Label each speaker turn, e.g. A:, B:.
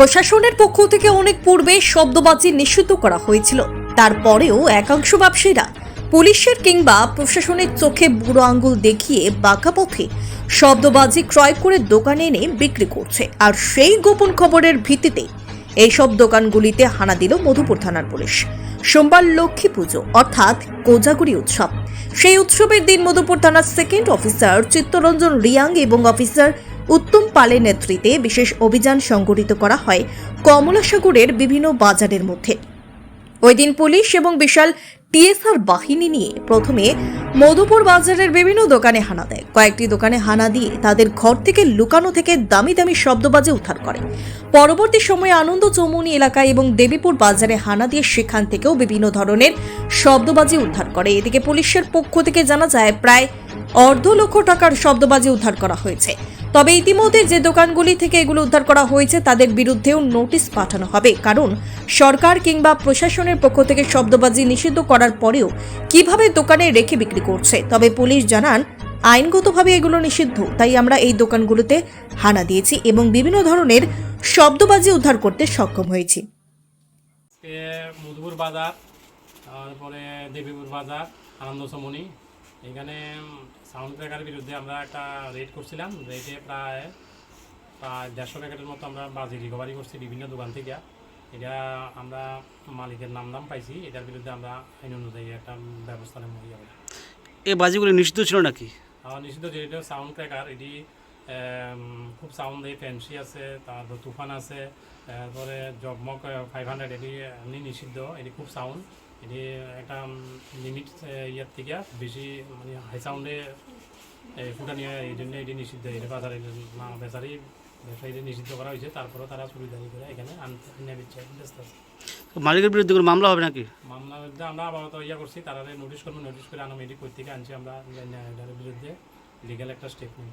A: প্রশাসনের পক্ষ থেকে অনেক পূর্বে শব্দবাজি নিষিদ্ধ করা হয়েছিল। তারপরেও একাংশ ব্যবসায়ীরা পুলিশের কিংবা প্রশাসনের চোখে বুড়ো আঙ্গুল দেখিয়ে বাঁকা পথে শব্দবাজি ক্রয় করে দোকানে এনে বিক্রি করছে। আর সেই গোপন খবরের ভিত্তিতে এইসব দোকানগুলিতে হানা দিল মধুপুর থানার পুলিশ। সোমবার লক্ষ্মী পুজো, অর্থাৎ কোজাগুড়ি উৎসব। সেই উৎসবের দিন মধুপুর থানার সেকেন্ড অফিসার চিত্তরঞ্জন রিয়াং এবং অফিসার পালের নেতৃত্বে বিশেষ অভিযান সংগঠিত করা হয় কমলাসাগরের বিভিন্ন বাজারের মধ্যে। ওই দিন পুলিশ এবং বিশাল টিএসআর বাহিনী নিয়ে প্রথমে মধুপুর বাজারের বিভিন্ন দোকানে হানা দেয়। কয়েকটি দোকানে হানা দিয়ে তাদের ঘর থেকে লুকানো থেকে দামি দামি শব্দবাজি উদ্ধার করে। পরবর্তী সময়ে আনন্দ চৌমুনি এলাকায় এবং দেবীপুর বাজারে হানা দিয়ে সেখান থেকেও বিভিন্ন ধরনের শব্দবাজি উদ্ধার করে। এদিকে পুলিশের পক্ষ থেকে জানা যায়, প্রায় অর্ধ লক্ষ টাকার শব্দবাজি উদ্ধার করা হয়েছে। তবে ইতিমধ্যে যে দোকানগুলি থেকে এগুলো উদ্ধার করা হয়েছে, তাদের বিরুদ্ধেও নোটিশ পাঠানো হবে। কারণ, সরকার কিংবা প্রশাসনের পক্ষ থেকে শব্দবাজি নিষিদ্ধ করার পরেও কীভাবে দোকানে রেখে বিক্রি করছে, তবে পুলিশ জানান, আইনগতভাবে এগুলো নিষিদ্ধ। তাই আমরা এই দোকানগুলোতে হানা দিয়েছি এবং বিভিন্ন ধরনের শব্দবাজি উদ্ধার করতে সক্ষম হয়েছি।
B: মধুপুর বাজার, তারপরে দেবীপুর বাজার আনন্দ এখানে সাউন্ড ব্রেকারের বিরুদ্ধে আমরা একটা রেড করছিলাম। রেটে প্রায় প্রায় দেড়শো প্যাকেটের মতো আমরা বাজি রিকভারি করছি বিভিন্ন দোকান থেকে। এটা আমরা মালিকের নাম নাম পাইছি এটার বিরুদ্ধে আমরা আইন অনুযায়ী একটা ব্যবস্থা নেব।
C: এই বাজিগুলো নিষিদ্ধ ছিল নাকি?
B: নিষিদ্ধ যেটা সাউন্ড ট্র্যাকার এটি খুব সাউন্ড এই ফ্যান্সি আছে তারপর তুফান আছে তারপরে জগমগ ফাইভ হান্ড্রেড এটি এমনি নিষিদ্ধ এটি খুব সাউন্ড এটি একটা লিমিট ইয়ার থেকে বেশি মানে হাই সাউন্ডে ফুটানি হয় এই জন্য এটি নিষিদ্ধ এটি বাজারে বেচারি ব্যবসায়ীদের নিষিদ্ধ করা হয়েছে তারপরেও তারা সুবিধারি করে এখানে আনতে ব্যস্ত আছে।
C: মালিকের বিরুদ্ধে কোনো মামলা হবে নাকি?
B: মামলার মধ্যে আমরা আপাতত ইয়া করছি তারা নোটিশ করব নোটিশ করে আনাম এটি কই থেকে আনছি আমরা বিরুদ্ধে লিগ্যাল একটা স্টেপ নিই